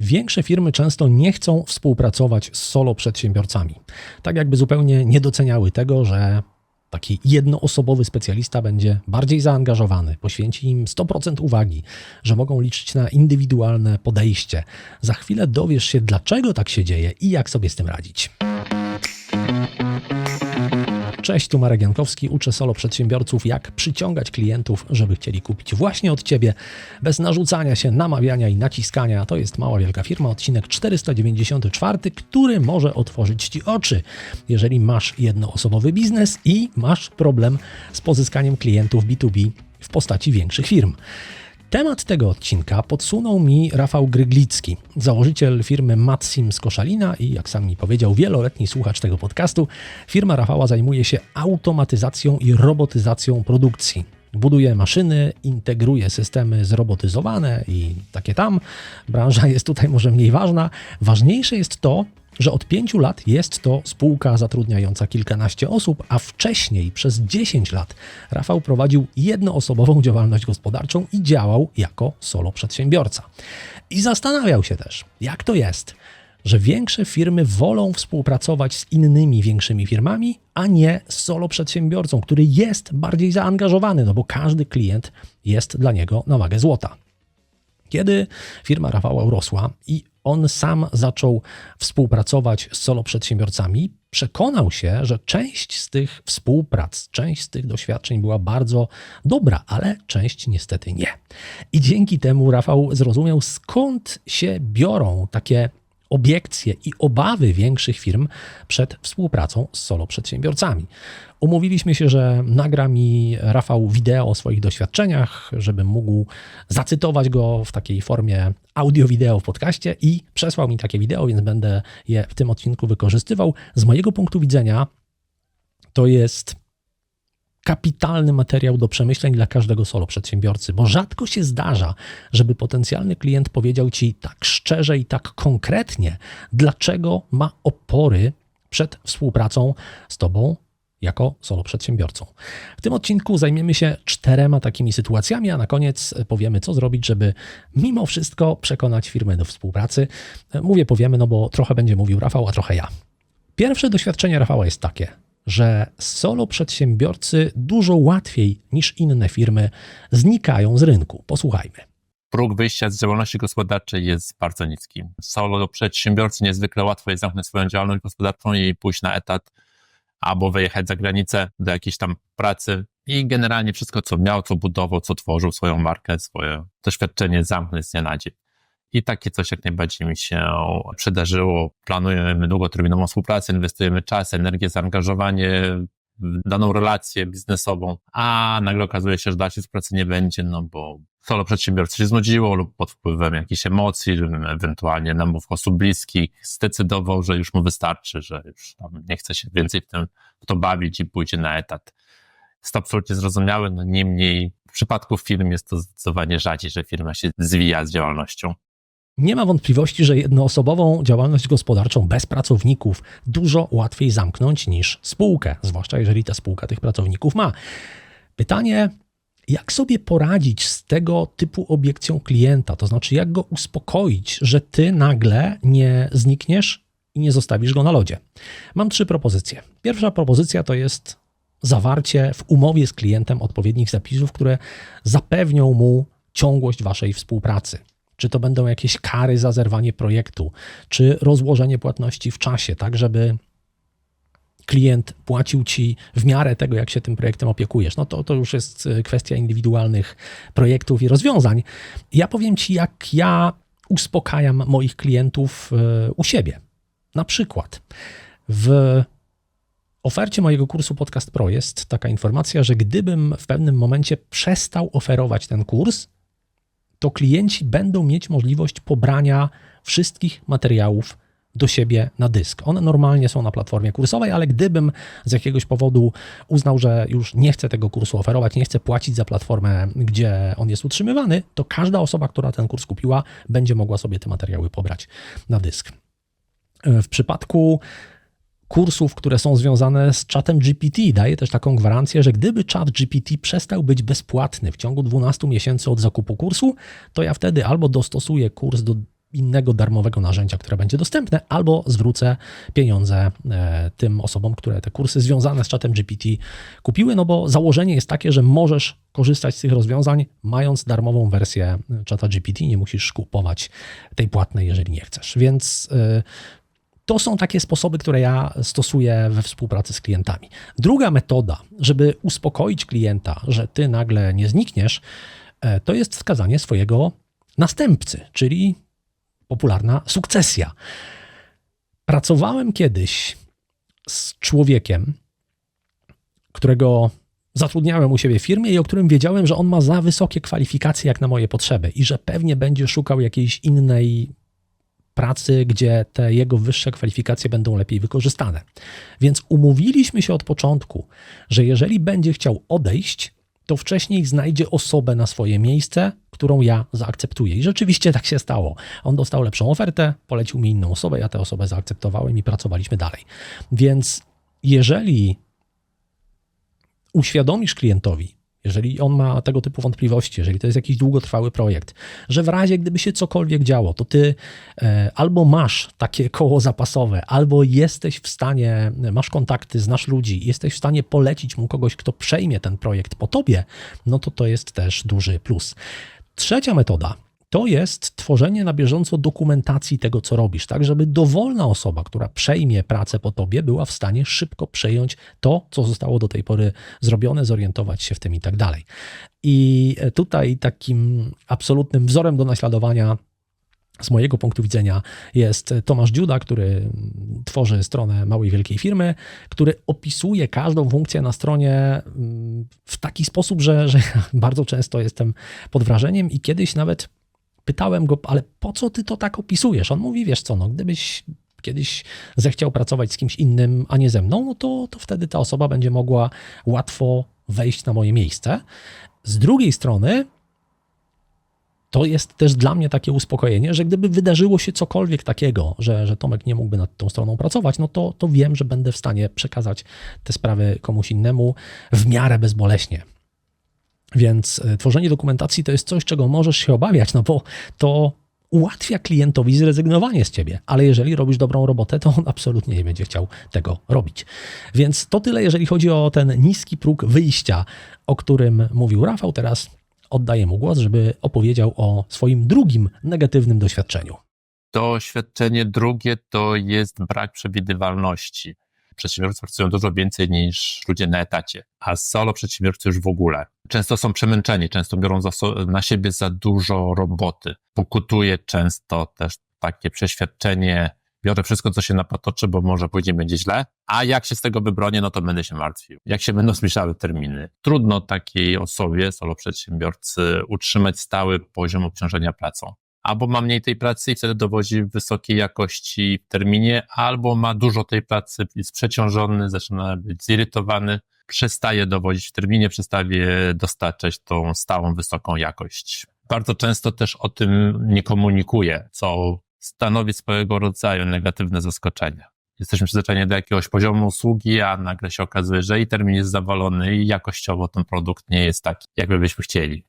Większe firmy często nie chcą współpracować z solo przedsiębiorcami. Tak jakby zupełnie nie doceniały tego, że taki jednoosobowy specjalista będzie bardziej zaangażowany, poświęci im 100% uwagi, że mogą liczyć na indywidualne podejście. Za chwilę dowiesz się, dlaczego tak się dzieje i jak sobie z tym radzić. Cześć, tu Marek Jankowski. Uczę solo przedsiębiorców, jak przyciągać klientów, żeby chcieli kupić właśnie od Ciebie, bez narzucania się, namawiania i naciskania. To jest Mała Wielka Firma, odcinek 494, który może otworzyć Ci oczy, jeżeli masz jednoosobowy biznes i masz problem z pozyskaniem klientów B2B w postaci większych firm. Temat tego odcinka podsunął mi Rafał Gryglicki, założyciel firmy Matsim z Koszalina i jak sam mi powiedział, wieloletni słuchacz tego podcastu. Firma Rafała zajmuje się automatyzacją i robotyzacją produkcji. Buduje maszyny, integruje systemy zrobotyzowane i takie tam. Branża jest tutaj może mniej ważna. Ważniejsze jest to, że od pięciu lat jest to spółka zatrudniająca kilkanaście osób, a wcześniej przez 10 lat Rafał prowadził jednoosobową działalność gospodarczą i działał jako solo przedsiębiorca. I zastanawiał się też, jak to jest, że większe firmy wolą współpracować z innymi większymi firmami, a nie z solo przedsiębiorcą, który jest bardziej zaangażowany, no bo każdy klient jest dla niego na wagę złota. Kiedy firma Rafała urosła i on sam zaczął współpracować z solo przedsiębiorcami, przekonał się, że część z tych współprac, część z tych doświadczeń była bardzo dobra, ale część niestety nie. I dzięki temu Rafał zrozumiał, skąd się biorą takie obiekcje i obawy większych firm przed współpracą z solo przedsiębiorcami. Umówiliśmy się, że nagra mi Rafał wideo o swoich doświadczeniach, żebym mógł zacytować go w takiej formie audio-wideo w podcaście i przesłał mi takie wideo, więc będę je w tym odcinku wykorzystywał. Z mojego punktu widzenia to jest kapitalny materiał do przemyśleń dla każdego solo przedsiębiorcy, bo rzadko się zdarza, żeby potencjalny klient powiedział ci tak szczerze i tak konkretnie, dlaczego ma opory przed współpracą z tobą jako solo przedsiębiorcą. W tym odcinku zajmiemy się czterema takimi sytuacjami, a na koniec powiemy, co zrobić, żeby mimo wszystko przekonać firmę do współpracy. Mówię powiemy, no bo trochę będzie mówił Rafał, a trochę ja. Pierwsze doświadczenie Rafała jest takie, że solo przedsiębiorcy dużo łatwiej niż inne firmy znikają z rynku. Posłuchajmy. Próg wyjścia z działalności gospodarczej jest bardzo niski. Solo przedsiębiorcy niezwykle łatwo jest zamknąć swoją działalność gospodarczą i pójść na etat albo wyjechać za granicę do jakiejś tam pracy i generalnie wszystko, co miał, co budował, co tworzył, swoją markę, swoje doświadczenie zamknąć z dnia na dzień. I takie coś jak najbardziej mi się przydarzyło. Planujemy długoterminową współpracę, inwestujemy czas, energię, zaangażowanie w daną relację biznesową, a nagle okazuje się, że dalszej współpracy nie będzie, no bo solo przedsiębiorcy się znudziło lub pod wpływem jakichś emocji, ewentualnie namów osób bliskich, zdecydował, że już mu wystarczy, że już tam nie chce się więcej w, tym, w to bawić i pójdzie na etat. Jest to absolutnie zrozumiałe, no niemniej w przypadku firm jest to zdecydowanie rzadziej, że firma się zwija z działalnością. Nie ma wątpliwości, że jednoosobową działalność gospodarczą bez pracowników dużo łatwiej zamknąć niż spółkę, zwłaszcza jeżeli ta spółka tych pracowników ma. Pytanie, jak sobie poradzić z tego typu obiekcją klienta? To znaczy, jak go uspokoić, że ty nagle nie znikniesz i nie zostawisz go na lodzie? Mam trzy propozycje. Pierwsza propozycja to jest zawarcie w umowie z klientem odpowiednich zapisów, które zapewnią mu ciągłość waszej współpracy. Czy to będą jakieś kary za zerwanie projektu, czy rozłożenie płatności w czasie, tak żeby klient płacił ci w miarę tego, jak się tym projektem opiekujesz. No to, to już jest e, kwestia indywidualnych projektów i rozwiązań. Ja powiem ci, jak ja uspokajam moich klientów e, u siebie. Na przykład w ofercie mojego kursu Podcast Pro jest taka informacja, że gdybym w pewnym momencie przestał oferować ten kurs, to klienci będą mieć możliwość pobrania wszystkich materiałów do siebie na dysk. One normalnie są na platformie kursowej, ale gdybym z jakiegoś powodu uznał, że już nie chcę tego kursu oferować, nie chcę płacić za platformę, gdzie on jest utrzymywany, to każda osoba, która ten kurs kupiła, będzie mogła sobie te materiały pobrać na dysk. W przypadku kursów, które są związane z czatem GPT. Daje też taką gwarancję, że gdyby czat GPT przestał być bezpłatny w ciągu 12 miesięcy od zakupu kursu, to ja wtedy albo dostosuję kurs do innego darmowego narzędzia, które będzie dostępne, albo zwrócę pieniądze e, tym osobom, które te kursy związane z czatem GPT kupiły, no bo założenie jest takie, że możesz korzystać z tych rozwiązań, mając darmową wersję czata GPT, nie musisz kupować tej płatnej, jeżeli nie chcesz. Więc e, to są takie sposoby, które ja stosuję we współpracy z klientami. Druga metoda, żeby uspokoić klienta, że ty nagle nie znikniesz, e, to jest wskazanie swojego następcy, czyli popularna sukcesja. Pracowałem kiedyś z człowiekiem, którego zatrudniałem u siebie w firmie i o którym wiedziałem, że on ma za wysokie kwalifikacje jak na moje potrzeby i że pewnie będzie szukał jakiejś innej pracy, gdzie te jego wyższe kwalifikacje będą lepiej wykorzystane. Więc umówiliśmy się od początku, że jeżeli będzie chciał odejść, to wcześniej znajdzie osobę na swoje miejsce, którą ja zaakceptuję. I rzeczywiście tak się stało. On dostał lepszą ofertę, polecił mi inną osobę, ja tę osobę zaakceptowałem i pracowaliśmy dalej. Więc jeżeli uświadomisz klientowi, jeżeli on ma tego typu wątpliwości, jeżeli to jest jakiś długotrwały projekt, że w razie gdyby się cokolwiek działo, to ty e, albo masz takie koło zapasowe, albo jesteś w stanie, masz kontakty, znasz ludzi, jesteś w stanie polecić mu kogoś, kto przejmie ten projekt po tobie, no to to jest też duży plus. Trzecia metoda to jest tworzenie na bieżąco dokumentacji tego, co robisz, tak, żeby dowolna osoba, która przejmie pracę po tobie, była w stanie szybko przejąć to, co zostało do tej pory zrobione, zorientować się w tym i tak dalej. I tutaj takim absolutnym wzorem do naśladowania z mojego punktu widzenia jest Tomasz Dziuda, który tworzy stronę małej wielkiej firmy, który opisuje każdą funkcję na stronie mm, w taki sposób, że, że bardzo często jestem pod wrażeniem i kiedyś nawet pytałem go, ale po co ty to tak opisujesz? On mówi, wiesz co, no gdybyś kiedyś zechciał pracować z kimś innym, a nie ze mną, no to, to wtedy ta osoba będzie mogła łatwo wejść na moje miejsce. Z drugiej strony, to jest też dla mnie takie uspokojenie, że gdyby wydarzyło się cokolwiek takiego, że, że Tomek nie mógłby nad tą stroną pracować, no to, to wiem, że będę w stanie przekazać te sprawy komuś innemu w miarę bezboleśnie. Więc e, tworzenie dokumentacji to jest coś, czego możesz się obawiać, no bo to ułatwia klientowi zrezygnowanie z ciebie, ale jeżeli robisz dobrą robotę, to on absolutnie nie będzie chciał tego robić. Więc to tyle, jeżeli chodzi o ten niski próg wyjścia, o którym mówił Rafał. Teraz oddaję mu głos, żeby opowiedział o swoim drugim negatywnym doświadczeniu. Doświadczenie drugie to jest brak przewidywalności. Przedsiębiorcy pracują dużo więcej niż ludzie na etacie, a solo przedsiębiorcy już w ogóle. Często są przemęczeni, często biorą na siebie za dużo roboty. Pokutuje często też takie przeświadczenie, biorę wszystko, co się napatoczy, bo może później będzie źle, a jak się z tego wybronię, no to będę się martwił. Jak się będą zbliżały terminy. Trudno takiej osobie, solo przedsiębiorcy, utrzymać stały poziom obciążenia pracą albo ma mniej tej pracy i wtedy dowozi wysokiej jakości w terminie, albo ma dużo tej pracy, jest przeciążony, zaczyna być zirytowany, przestaje dowozić w terminie, przestaje dostarczać tą stałą, wysoką jakość. Bardzo często też o tym nie komunikuje, co stanowi swojego rodzaju negatywne zaskoczenie. Jesteśmy przyzwyczajeni do jakiegoś poziomu usługi, a nagle się okazuje, że i termin jest zawalony, i jakościowo ten produkt nie jest taki, jakby byśmy chcieli.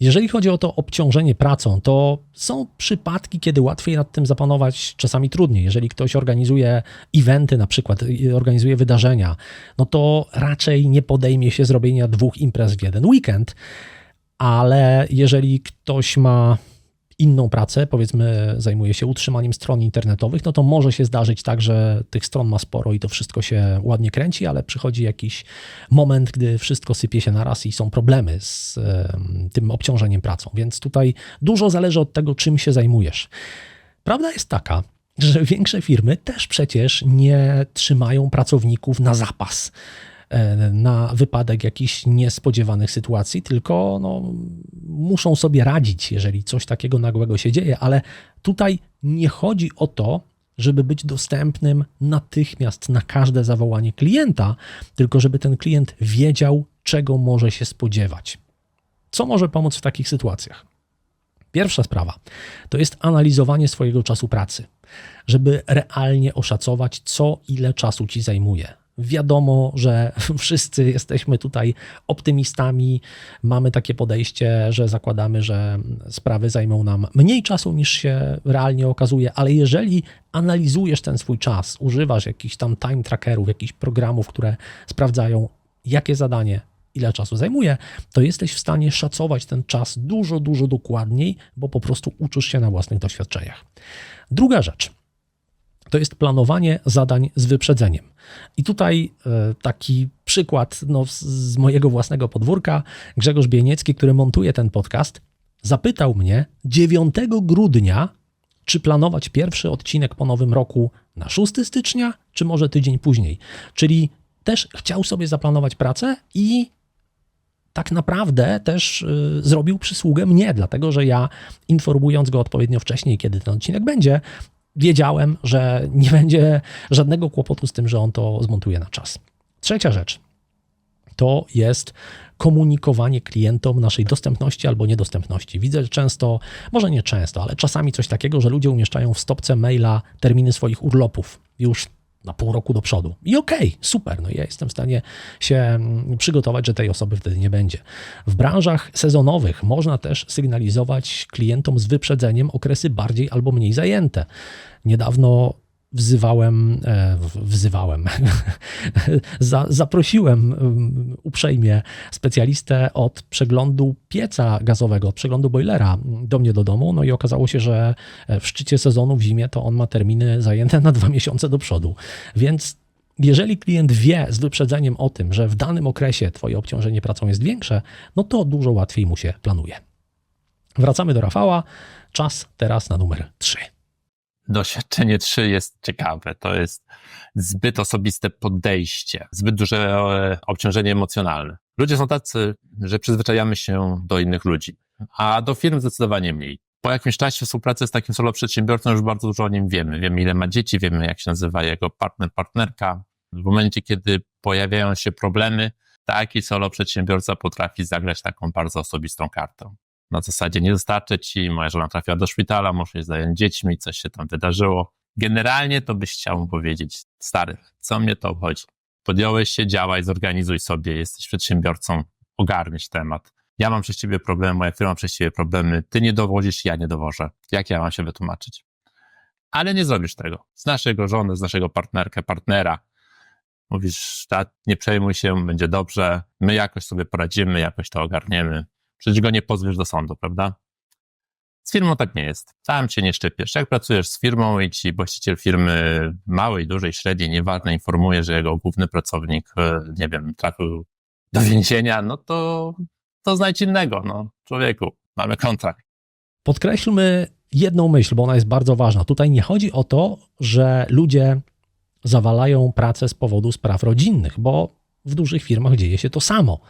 Jeżeli chodzi o to obciążenie pracą, to są przypadki, kiedy łatwiej nad tym zapanować, czasami trudniej. Jeżeli ktoś organizuje eventy, na przykład organizuje wydarzenia, no to raczej nie podejmie się zrobienia dwóch imprez w jeden weekend, ale jeżeli ktoś ma inną pracę, powiedzmy zajmuje się utrzymaniem stron internetowych, no to może się zdarzyć tak, że tych stron ma sporo i to wszystko się ładnie kręci, ale przychodzi jakiś moment, gdy wszystko sypie się naraz i są problemy z tym obciążeniem pracą. Więc tutaj dużo zależy od tego, czym się zajmujesz. Prawda jest taka, że większe firmy też przecież nie trzymają pracowników na zapas. E, na wypadek jakichś niespodziewanych sytuacji, tylko no, muszą sobie radzić, jeżeli coś takiego nagłego się dzieje, ale tutaj nie chodzi o to, żeby być dostępnym natychmiast na każde zawołanie klienta, tylko żeby ten klient wiedział, czego może się spodziewać. Co może pomóc w takich sytuacjach? Pierwsza sprawa to jest analizowanie swojego czasu pracy, żeby realnie oszacować, co ile czasu ci zajmuje Wiadomo, że wszyscy jesteśmy tutaj optymistami, mamy takie podejście, że zakładamy, że sprawy zajmą nam mniej czasu niż się realnie okazuje, ale jeżeli analizujesz ten swój czas, używasz jakichś tam time trackerów, jakichś programów, które sprawdzają, jakie zadanie, ile czasu zajmuje, to jesteś w stanie szacować ten czas dużo, dużo dokładniej, bo po prostu uczysz się na własnych doświadczeniach. Druga rzecz to jest planowanie zadań z wyprzedzeniem. I tutaj e, taki przykład no, z- mojego własnego podwórka. Grzegorz Bieniecki, który montuje ten podcast, zapytał mnie 9 grudnia, czy planować pierwszy odcinek po nowym roku na 6 stycznia, czy może tydzień później. Czyli też chciał sobie zaplanować pracę i tak naprawdę też y, zrobił przysługę mnie, dlatego że ja informując go odpowiednio wcześniej, kiedy ten odcinek będzie, wiedziałem, że nie będzie żadnego kłopotu z tym, że on to zmontuje na czas. Trzecia rzecz to jest komunikowanie klientom naszej dostępności albo niedostępności. Widzę często, może nie często, ale czasami coś takiego, że ludzie umieszczają w stopce maila terminy swoich urlopów już na pół roku do przodu. I okej, super, no ja jestem w stanie się mm, przygotować, że tej osoby wtedy nie będzie. W branżach sezonowych można też sygnalizować klientom z wyprzedzeniem okresy bardziej albo mniej zajęte. Niedawno wzywałem, e, wzywałem, za, zaprosiłem um, uprzejmie specjalistę od przeglądu pieca gazowego, od przeglądu boilera do mnie do domu, no i okazało się, że w szczycie sezonu w zimie to on ma terminy zajęte na dwa miesiące do przodu, więc jeżeli klient wie z wyprzedzeniem o tym, że w danym okresie twoje obciążenie pracą jest większe, no to dużo łatwiej mu się planuje. Wracamy do Rafała. Czas teraz na numer 3. Doświadczenie 3 jest ciekawe. To jest zbyt osobiste podejście, zbyt duże e, obciążenie emocjonalne. Ludzie są tacy, że przyzwyczajamy się do innych ludzi, a do firm zdecydowanie mniej. Po jakimś czasie współpracy z takim solo przedsiębiorcą już bardzo dużo o nim wiemy. Wiemy, ile ma dzieci, wiemy, jak się nazywa jego partner, partnerka. W momencie, kiedy pojawiają się problemy, taki solo przedsiębiorca potrafi zagrać taką bardzo osobistą kartą na zasadzie nie dostarczę ci, moja żona trafiła do szpitala, muszę się zająć dziećmi, coś się tam wydarzyło. Generalnie to byś chciał mu powiedzieć, stary, co mnie to obchodzi? Podjąłeś się, działaj, zorganizuj sobie, jesteś przedsiębiorcą, ogarniesz temat. Ja mam przez ciebie problemy, moja firma ma przez ciebie problemy, ty nie dowozisz, ja nie dowożę. Jak ja mam się wytłumaczyć? Ale nie zrobisz tego. Znasz jego żonę, znasz jego partnerkę, partnera. Mówisz, nie przejmuj się, będzie dobrze, my jakoś sobie poradzimy, jakoś to ogarniemy. Przecież go nie pozwiesz do sądu, prawda? Z firmą tak nie jest. Tam cię nie szczypiesz. Jak pracujesz z firmą i ci właściciel firmy małej, dużej, średniej, nieważne, informuje, że jego główny pracownik, e, nie wiem, trafił do więzienia, no to, to znajdź innego, no. Człowieku, mamy kontrakt. Podkreślmy jedną myśl, bo ona jest bardzo ważna. Tutaj nie chodzi o to, że ludzie zawalają pracę z powodu spraw rodzinnych, bo w dużych firmach dzieje się to samo.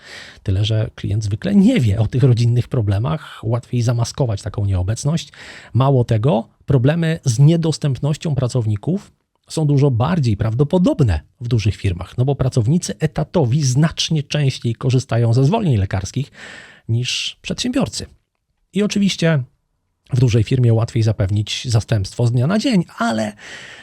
Tyle, że klient zwykle nie wie o tych rodzinnych problemach, łatwiej zamaskować taką nieobecność. Mało tego, problemy z niedostępnością pracowników są dużo bardziej prawdopodobne w dużych firmach, no bo pracownicy etatowi znacznie częściej korzystają ze zwolnień lekarskich niż przedsiębiorcy. I oczywiście w dużej firmie łatwiej zapewnić zastępstwo z dnia na dzień, ale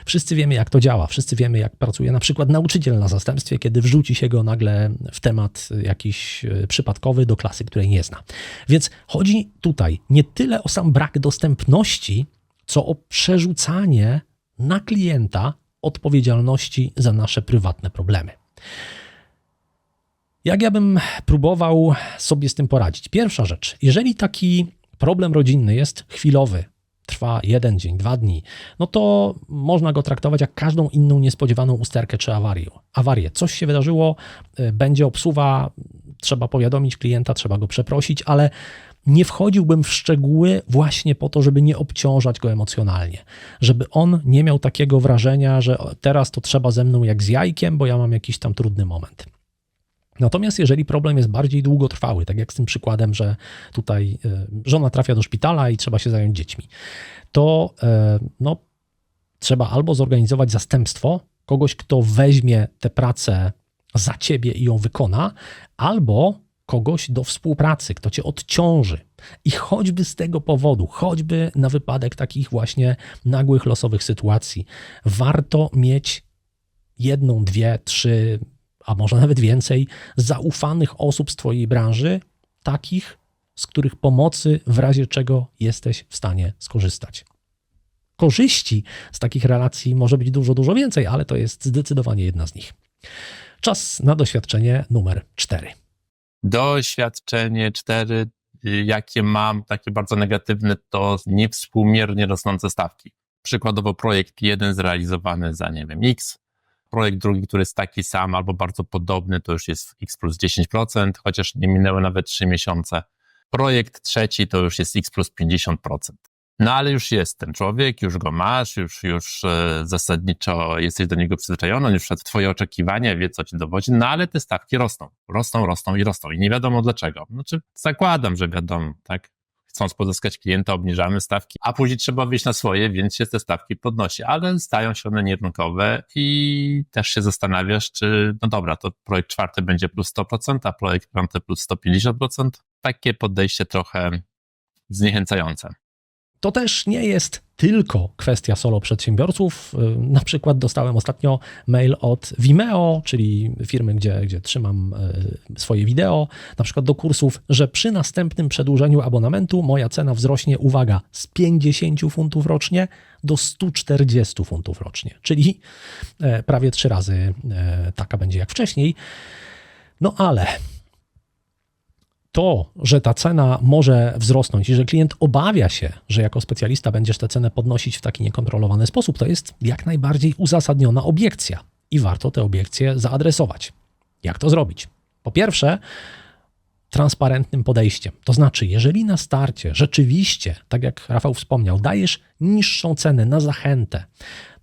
wszyscy wiemy, jak to działa. Wszyscy wiemy, jak pracuje na przykład nauczyciel na zastępstwie, kiedy wrzuci się go nagle w temat jakiś e, przypadkowy do klasy, której nie zna. Więc chodzi tutaj nie tyle o sam brak dostępności, co o przerzucanie na klienta odpowiedzialności za nasze prywatne problemy. Jak ja bym próbował sobie z tym poradzić? Pierwsza rzecz, jeżeli taki problem rodzinny jest chwilowy, trwa jeden dzień, dwa dni, no to można go traktować jak każdą inną niespodziewaną usterkę czy awarię. awarię. Coś się wydarzyło, y, będzie obsuwa, trzeba powiadomić klienta, trzeba go przeprosić, ale nie wchodziłbym w szczegóły właśnie po to, żeby nie obciążać go emocjonalnie, żeby on nie miał takiego wrażenia, że teraz to trzeba ze mną jak z jajkiem, bo ja mam jakiś tam trudny moment. Natomiast jeżeli problem jest bardziej długotrwały, tak jak z tym przykładem, że tutaj y, żona trafia do szpitala i trzeba się zająć dziećmi, to y, no, trzeba albo zorganizować zastępstwo, kogoś, kto weźmie tę pracę za ciebie i ją wykona, albo kogoś do współpracy, kto cię odciąży. I choćby z tego powodu, choćby na wypadek takich właśnie nagłych, losowych sytuacji, warto mieć jedną, dwie, trzy, a może nawet więcej zaufanych osób z Twojej branży, takich, z których pomocy w razie czego jesteś w stanie skorzystać. Korzyści z takich relacji może być dużo, dużo więcej, ale to jest zdecydowanie jedna z nich. Czas na doświadczenie numer cztery. Doświadczenie cztery, y, jakie mam, takie bardzo negatywne, to niewspółmiernie rosnące stawki. Przykładowo projekt jeden zrealizowany za, nie wiem, x, projekt drugi, który jest taki sam albo bardzo podobny, to już jest x plus 10%, chociaż nie minęły nawet 3 miesiące. Projekt trzeci to już jest x plus 50%. No ale już jest ten człowiek, już go masz, już, już e, zasadniczo jesteś do niego przyzwyczajony, on już wszedł w twoje oczekiwania, wie co ci dowodzi, no ale te stawki rosną, rosną, rosną i rosną i nie wiadomo dlaczego. Znaczy zakładam, że wiadomo, tak? Chcąc pozyskać klienta, obniżamy stawki, a później trzeba wyjść na swoje, więc się te stawki podnosi, ale stają się one nierunkowe i też się zastanawiasz, czy no dobra, to projekt czwarty będzie plus 100%, a projekt piąty plus 150%. Takie podejście trochę zniechęcające. To też nie jest tylko kwestia solo przedsiębiorców. Y, Na przykład dostałem ostatnio mail od Vimeo, czyli firmy, gdzie, gdzie trzymam y, swoje wideo, na przykład do kursów, że przy następnym przedłużeniu abonamentu moja cena wzrośnie, uwaga, z 50 funtów rocznie do 140 funtów rocznie, czyli e, prawie trzy razy e, taka będzie jak wcześniej. No ale to, że ta cena może wzrosnąć i że klient obawia się, że jako specjalista będziesz tę cenę podnosić w taki niekontrolowany sposób, to jest jak najbardziej uzasadniona obiekcja i warto tę obiekcję zaadresować. Jak to zrobić? Po pierwsze, transparentnym podejściem. To znaczy, jeżeli na starcie rzeczywiście, tak jak Rafał wspomniał, dajesz niższą cenę na zachętę,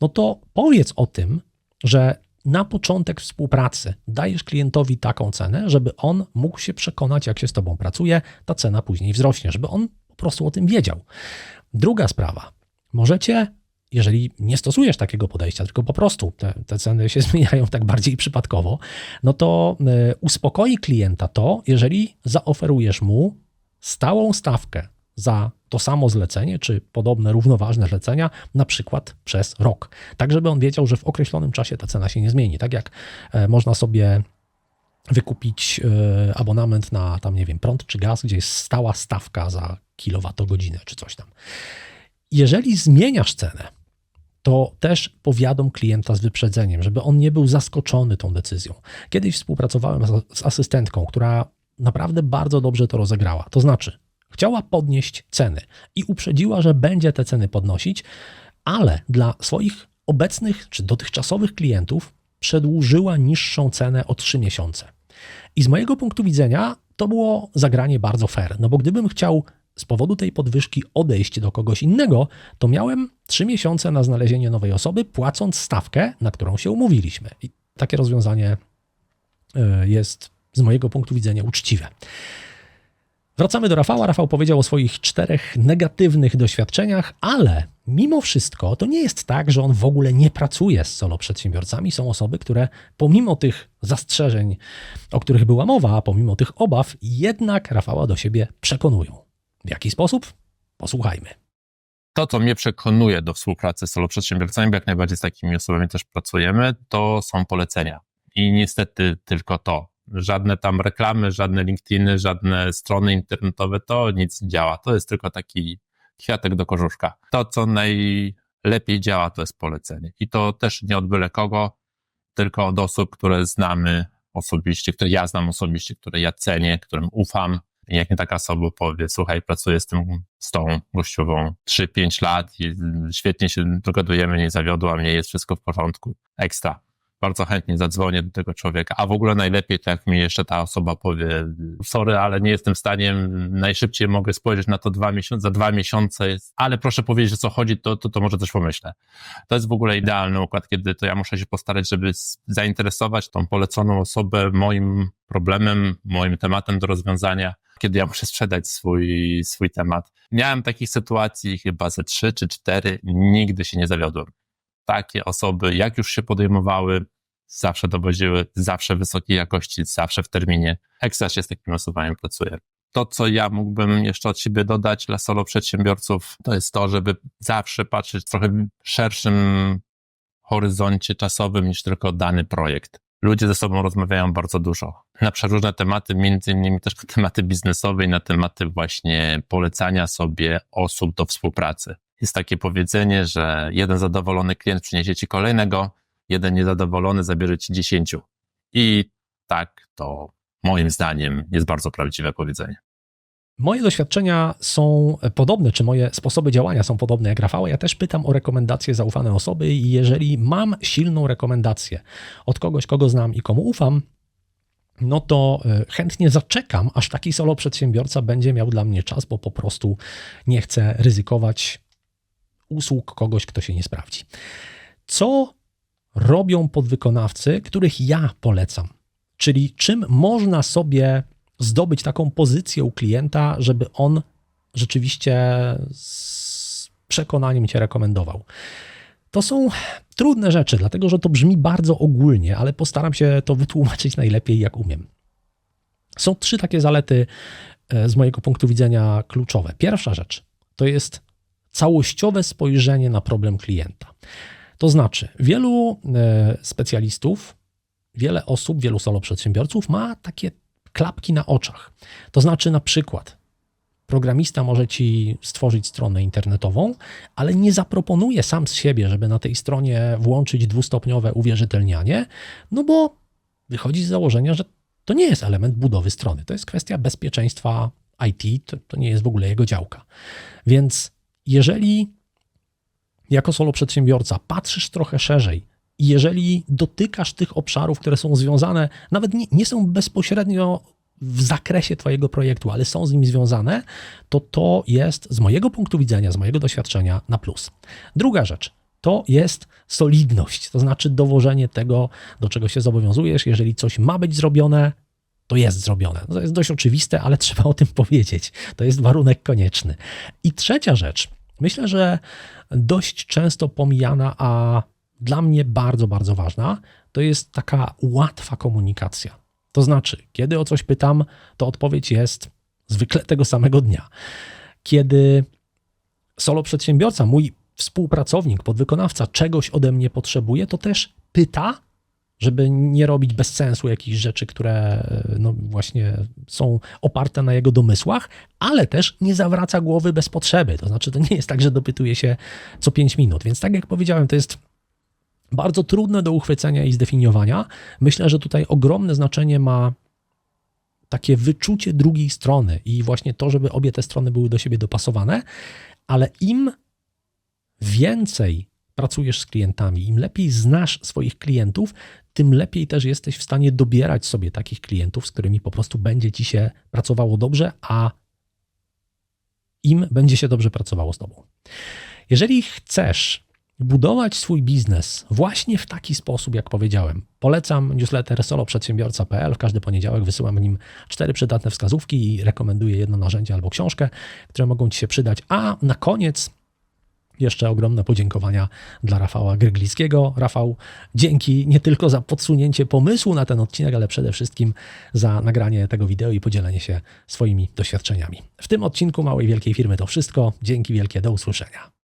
no to powiedz o tym, że na początek współpracy dajesz klientowi taką cenę, żeby on mógł się przekonać, jak się z tobą pracuje, ta cena później wzrośnie, żeby on po prostu o tym wiedział. Druga sprawa. Możecie, jeżeli nie stosujesz takiego podejścia, tylko po prostu te, te ceny się zmieniają tak bardziej przypadkowo, no to y, uspokoi klienta to, jeżeli zaoferujesz mu stałą stawkę za to samo zlecenie, czy podobne równoważne zlecenia, na przykład przez rok. Tak, żeby on wiedział, że w określonym czasie ta cena się nie zmieni. Tak jak e, można sobie wykupić e, abonament na tam, nie wiem, prąd czy gaz, gdzie jest stała stawka za kilowatogodzinę, czy coś tam. Jeżeli zmieniasz cenę, to też powiadom klienta z wyprzedzeniem, żeby on nie był zaskoczony tą decyzją. Kiedyś współpracowałem z- z asystentką, która naprawdę bardzo dobrze to rozegrała. To znaczy, chciała podnieść ceny i uprzedziła, że będzie te ceny podnosić, ale dla swoich obecnych czy dotychczasowych klientów przedłużyła niższą cenę o 3 miesiące. I z mojego punktu widzenia to było zagranie bardzo fair, no bo gdybym chciał z powodu tej podwyżki odejść do kogoś innego, to miałem 3 miesiące na znalezienie nowej osoby, płacąc stawkę, na którą się umówiliśmy. I takie rozwiązanie y, jest z mojego punktu widzenia uczciwe. Wracamy do Rafała. Rafał powiedział o swoich czterech negatywnych doświadczeniach, ale mimo wszystko to nie jest tak, że on w ogóle nie pracuje z solo przedsiębiorcami. Są osoby, które pomimo tych zastrzeżeń, o których była mowa, pomimo tych obaw, jednak Rafała do siebie przekonują. W jaki sposób? Posłuchajmy. To, co mnie przekonuje do współpracy z solo przedsiębiorcami, bo jak najbardziej z takimi osobami też pracujemy, to są polecenia. I niestety tylko to. Żadne tam reklamy, żadne LinkedIny, żadne strony internetowe, to nic nie działa. To jest tylko taki kwiatek do korzuszka. To, co najlepiej działa, to jest polecenie. I to też nie od byle kogo, tylko od osób, które znamy osobiście, które ja znam osobiście, które ja cenię, którym ufam. I jak mi taka osoba powie, słuchaj, pracuję z tym, z tą gościową 3-5 lat i świetnie się dogadujemy, nie zawiodła mnie, jest wszystko w porządku. Ekstra bardzo chętnie zadzwonię do tego człowieka. A w ogóle najlepiej, to jak mi jeszcze ta osoba powie, sorry, ale nie jestem w stanie, najszybciej mogę spojrzeć na to dwa miesiące, za dwa miesiące jest, ale proszę powiedzieć, o co chodzi, to, to, to może coś pomyślę. To jest w ogóle idealny układ, kiedy to ja muszę się postarać, żeby zainteresować tą poleconą osobę moim problemem, moim tematem do rozwiązania, kiedy ja muszę sprzedać swój, swój temat. Miałem takich sytuacji chyba ze trzy czy cztery, nigdy się nie zawiodłem takie osoby, jak już się podejmowały, zawsze dowodziły, zawsze wysokiej jakości, zawsze w terminie. Ekstra się z takimi osobami pracuje. To, co ja mógłbym jeszcze od siebie dodać dla solo przedsiębiorców, to jest to, żeby zawsze patrzeć w trochę szerszym horyzoncie czasowym niż tylko dany projekt. Ludzie ze sobą rozmawiają bardzo dużo na przeróżne tematy, między innymi też na tematy biznesowe i na tematy właśnie polecania sobie osób do współpracy. Jest takie powiedzenie, że jeden zadowolony klient przyniesie ci kolejnego, jeden niezadowolony zabierze ci dziesięciu. I tak to moim zdaniem jest bardzo prawdziwe powiedzenie. Moje doświadczenia są podobne, czy moje sposoby działania są podobne jak Rafała. Ja też pytam o rekomendacje zaufane osoby i jeżeli mam silną rekomendację od kogoś, kogo znam i komu ufam, no to e, chętnie zaczekam, aż taki solo przedsiębiorca będzie miał dla mnie czas, bo po prostu nie chcę ryzykować usług kogoś, kto się nie sprawdzi. Co robią podwykonawcy, których ja polecam? Czyli czym można sobie zdobyć taką pozycję u klienta, żeby on rzeczywiście z przekonaniem cię rekomendował. To są trudne rzeczy, dlatego że to brzmi bardzo ogólnie, ale postaram się to wytłumaczyć najlepiej, jak umiem. Są trzy takie zalety e, z mojego punktu widzenia kluczowe. Pierwsza rzecz to jest całościowe spojrzenie na problem klienta. To znaczy, wielu e, specjalistów, wiele osób, wielu solo przedsiębiorców ma takie klapki na oczach. To znaczy, na przykład, programista może ci stworzyć stronę internetową, ale nie zaproponuje sam z siebie, żeby na tej stronie włączyć dwustopniowe uwierzytelnianie, no bo wychodzi z założenia, że to nie jest element budowy strony. To jest kwestia bezpieczeństwa IT, to, to nie jest w ogóle jego działka. Więc jeżeli jako solo przedsiębiorca patrzysz trochę szerzej i jeżeli dotykasz tych obszarów, które są związane, nawet nie, nie są bezpośrednio w zakresie Twojego projektu, ale są z nim związane, to to jest z mojego punktu widzenia, z mojego doświadczenia na plus. Druga rzecz to jest solidność, to znaczy dowożenie tego, do czego się zobowiązujesz. Jeżeli coś ma być zrobione, to jest zrobione. To jest dość oczywiste, ale trzeba o tym powiedzieć. To jest warunek konieczny. I trzecia rzecz, myślę, że dość często pomijana, a dla mnie bardzo, bardzo ważna, to jest taka łatwa komunikacja. To znaczy, kiedy o coś pytam, to odpowiedź jest zwykle tego samego dnia. Kiedy solo przedsiębiorca, mój współpracownik, podwykonawca czegoś ode mnie potrzebuje, to też pyta, żeby nie robić bez sensu jakichś rzeczy, które no właśnie są oparte na jego domysłach, ale też nie zawraca głowy bez potrzeby. To znaczy, to nie jest tak, że dopytuje się co 5 minut. Więc tak jak powiedziałem, to jest bardzo trudne do uchwycenia i zdefiniowania. Myślę, że tutaj ogromne znaczenie ma takie wyczucie drugiej strony i właśnie to, żeby obie te strony były do siebie dopasowane, ale im więcej pracujesz z klientami, im lepiej znasz swoich klientów, tym lepiej też jesteś w stanie dobierać sobie takich klientów, z którymi po prostu będzie ci się pracowało dobrze, a im będzie się dobrze pracowało z tobą. Jeżeli chcesz budować swój biznes właśnie w taki sposób, jak powiedziałem. Polecam newsletter soloprzedsiębiorca.pl. W każdy poniedziałek wysyłam w nim cztery przydatne wskazówki i rekomenduję jedno narzędzie albo książkę, które mogą Ci się przydać. A na koniec jeszcze ogromne podziękowania dla Rafała Gryglickiego. Rafał, dzięki nie tylko za podsunięcie pomysłu na ten odcinek, ale przede wszystkim za nagranie tego wideo i podzielenie się swoimi doświadczeniami. W tym odcinku Małej Wielkiej Firmy to wszystko. Dzięki wielkie, do usłyszenia.